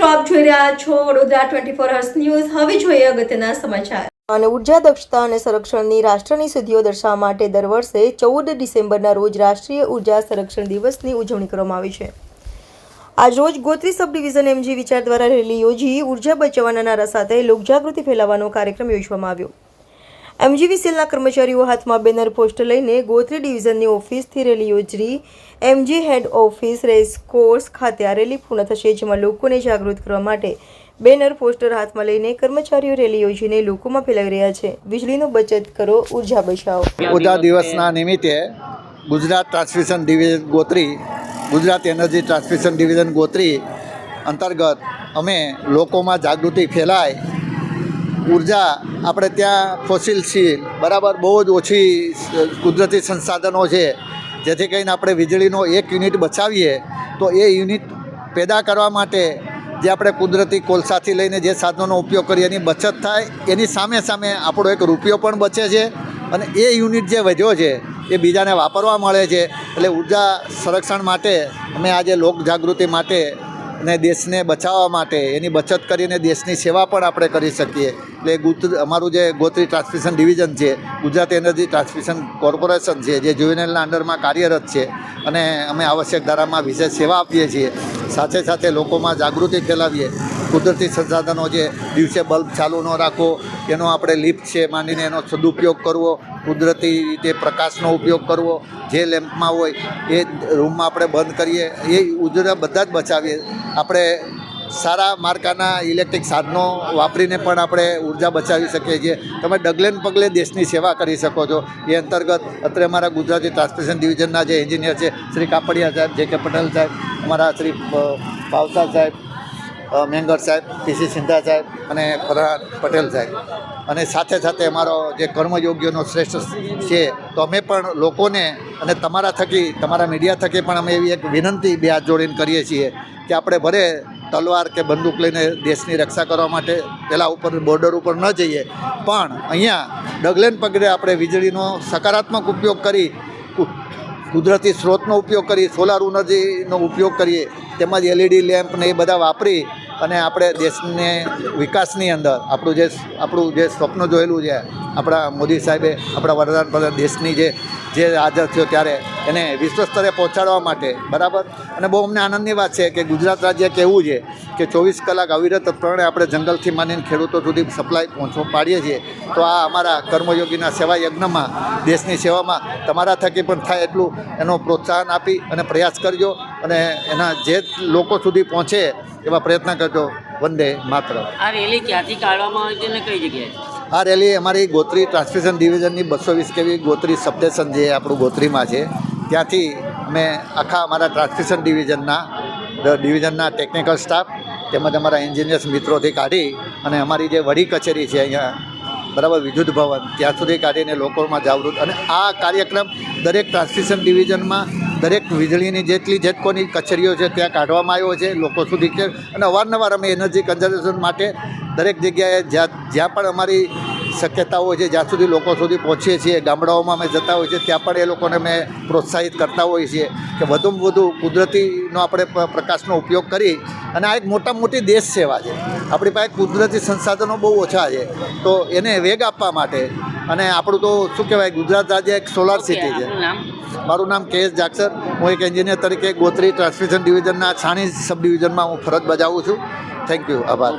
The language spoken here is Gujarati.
મિત્રો જોઈ રહ્યા છો Vadodara twenty four hours news. હવે જોઈએ અગત્યના સમાચાર. અને ઊર્જા દક્ષતા અને સંરક્ષણની રાષ્ટ્રની સિદ્ધિઓ દર્શાવવા માટે દર વર્ષે ચૌદ ડિસેમ્બરના રોજ રાષ્ટ્રીય ઊર્જા સંરક્ષણ દિવસની ઉજવણી કરવામાં આવી છે. આજ રોજ ગોત્રી સબ ડિવિઝન એમજી વિચાર દ્વારા રેલી યોજી ઊર્જા બચાવવાના નારા સાથે લોકજાગૃતિ ફેલાવવાનો કાર્યક્રમ યોજવામાં આવ્યો. એમજીવી સેલના કર્મચારીઓ હાથમાં બેનર પોસ્ટર લઈને ગોત્રી ડિવિઝનની ઓફિસથી રેલી યોજી. MG head office race course ખાતે આ રેલી પૂર્ણ થશે, જેમાં લોકોને જાગૃત કરવા માટે બેનર પોસ્ટર હાથમાં લઈને કર્મચારીઓ રેલી યોજીને લોકોમાં ફેલાવી રહ્યા છે. વીજળીનો બચત કરો, ઊર્જા બચાવો. ઊર્જા દિવસના નિમિત્તે Gujarat transmission division Gotri, Gujarat energy transmission division Gotri અંતર્ગત અમે લોકોમાં જાગૃતિ ફેલાય ઊર્જા આપણે ત્યાં ફોસિલ છીએ. બરાબર, બહુ જ ઓછી કુદરતી સંસાધનો છે. જેથી કરીને આપણે વીજળીનો એક યુનિટ બચાવીએ, તો એ યુનિટ પેદા કરવા માટે જે આપણે કુદરતી કોલસાથી લઈને જે સાધનોનો ઉપયોગ કરીએ, એની બચત થાય. એની સામે સામે આપણો એક રૂપિયો પણ બચે છે અને એ યુનિટ જે વધ્યો છે, એ બીજાને વાપરવા મળે છે. એટલે ઊર્જા સંરક્ષણ માટે અમે આજે લોક જાગૃતિ માટે અને દેશને બચાવવા માટે, એની બચત કરીને દેશની સેવા પણ આપણે કરી શકીએ. એટલે ગુત, અમારું જે ગોત્રી ટ્રાન્સમિશન ડિવિઝન છે, ગુજરાત એનર્જી ટ્રાન્સમિશન કોર્પોરેશન છે, જે જુવેનલના અંડરમાં કાર્યરત છે, અને અમે આવશ્યક ધારામાં વિશેષ સેવા આપીએ છીએ. સાથે સાથે લોકોમાં જાગૃતિ ફેલાવીએ. કુદરતી સંસાધનો છે દિવસે બલ્બ ચાલુ ન રાખવો, એનો આપણે લિફ્ટ છે માંડીને એનો સદુપયોગ કરવો, કુદરતી રીતે પ્રકાશનો ઉપયોગ કરવો, જે લેમ્પમાં હોય એ રૂમમાં આપણે બંધ કરીએ, એ ઉજળા બધા જ બચાવીએ. આપણે સારા માર્કાના ઇલેક્ટ્રિક સાધનો વાપરીને પણ આપણે ઊર્જા બચાવી શકીએ છીએ. તમે ડગલેન પગલે દેશની સેવા કરી શકો છો. એ અંતર્ગત અત્રે અમારા ગુજરાતી ટ્રાન્સમિશન ડિવિઝનના જે એન્જિનિયર છે, શ્રી કાપડિયા સાહેબ, જે કે પટેલ સાહેબ, અમારા શ્રી પાવસા સાહેબ મેંગર સાહેબ પીસી સિંધા સાહેબ અને ફરહાદ પટેલ સાહેબ. અને સાથે સાથે અમારો જે કર્મયોગ્યનો શ્રેષ્ઠ છે, તો અમે પણ લોકોને અને તમારા થકી, તમારા મીડિયા થકી પણ અમે એવી એક વિનંતી બે હાથ જોડીને કરીએ છીએ કે આપણે ભલે તલવાર કે બંદૂક લઈને દેશની રક્ષા કરવા માટે પહેલાં ઉપર બોર્ડર ઉપર ન જઈએ, પણ અહીંયા ડગલેન પગડે આપણે વીજળીનો સકારાત્મક ઉપયોગ કરી કુદરતી સ્ત્રોતનો ઉપયોગ કરી, સોલાર ઉનર્જીનો ઉપયોગ કરીએ, તેમજ એલઈડી લેમ્પ ને એ બધા વાપરી અને આપણે દેશને વિકાસની અંદર આપણું જે આપણું જે સ્વપ્ન જોયેલું છે, આપણા મોદી સાહેબે, આપણા વડાપ્રધાન દેશની જે જે હાજર થયો ત્યારે એને વિશ્વ સ્તરે પહોંચાડવા માટે, બરાબર? અને બહુ અમને આનંદની વાત છે કે ગુજરાત રાજ્ય કેવું છે કે ચોવીસ કલાક અવિરત પ્રમાણે આપણે જંગલથી માનીને ખેડૂતો સુધી સપ્લાય પહોંચવા પાડીએ છીએ. તો આ અમારા કર્મયોગીના સેવા યજ્ઞમાં, દેશની સેવામાં તમારા થકી પણ થાય એટલું એનો પ્રોત્સાહન આપી અને પ્રયાસ કરજો. અને એના જે લોકો સુધી પહોંચે એવા પ્રયત્ન કરજો. વંદે માત્ર આ રેલી ક્યાંથી કાઢવામાં આવી છે અને કઈ જગ્યાએ? આ રેલી અમારી ગોત્રી ટ્રાન્સમિશન ડિવિઝનની બસો વીસ કેવી ગોત્રી સબસ્ટેશન જે આપણું ગોત્રીમાં છે ત્યાંથી અમે આખા અમારા ટ્રાન્સમિશન ડિવિઝનના ડિવિઝનના ટેકનિકલ સ્ટાફ તેમજ અમારા એન્જિનિયર્સ મિત્રોથી કાઢી અને અમારી જે વડી કચેરી છે અહીંયા બરાબર વિદ્યુત ભવન ત્યાં સુધી કાઢીને લોકોમાં જાગૃત અને આ કાર્યક્રમ દરેક ટ્રાન્સમિશન ડિવિઝનમાં દરેક વીજળીની જેટલી જેટકોની કચેરીઓ છે ત્યાં કાઢવામાં આવ્યો છે, લોકો સુધી છે અને અવારનવાર અમે એનર્જી કન્ઝર્વેશન માટે દરેક જગ્યાએ જ્યાં જ્યાં પણ અમારી શક્યતા હોય છે જ્યાં સુધી લોકો સુધી પહોંચીએ છીએ ગામડાઓમાં અમે જતા હોઈએ છીએ ત્યાં પણ એ લોકોને અમે પ્રોત્સાહિત કરતા હોઈએ છીએ કે વધુમાં વધુ કુદરતીનો આપણે પ્રકાશનો ઉપયોગ કરી અને આ એક મોટા મોટી દેશ સેવા છે. આપણી પાસે કુદરતી સંસાધનો બહુ ઓછા છે. તો એને વેગ આપવા માટે અને આપણું તો શું કહેવાય ગુજરાત રાજ્ય એક સોલાર સિટી છે. મારું નામ કે એસ જાક્ષર હું એક એન્જિનિયર તરીકે ગોત્રી ટ્રાન્સમિશન ડિવિઝનના છાણી સબ ડિવિઝનમાં હું ફરજ બજાવું છું. થેન્ક યુ આભાર.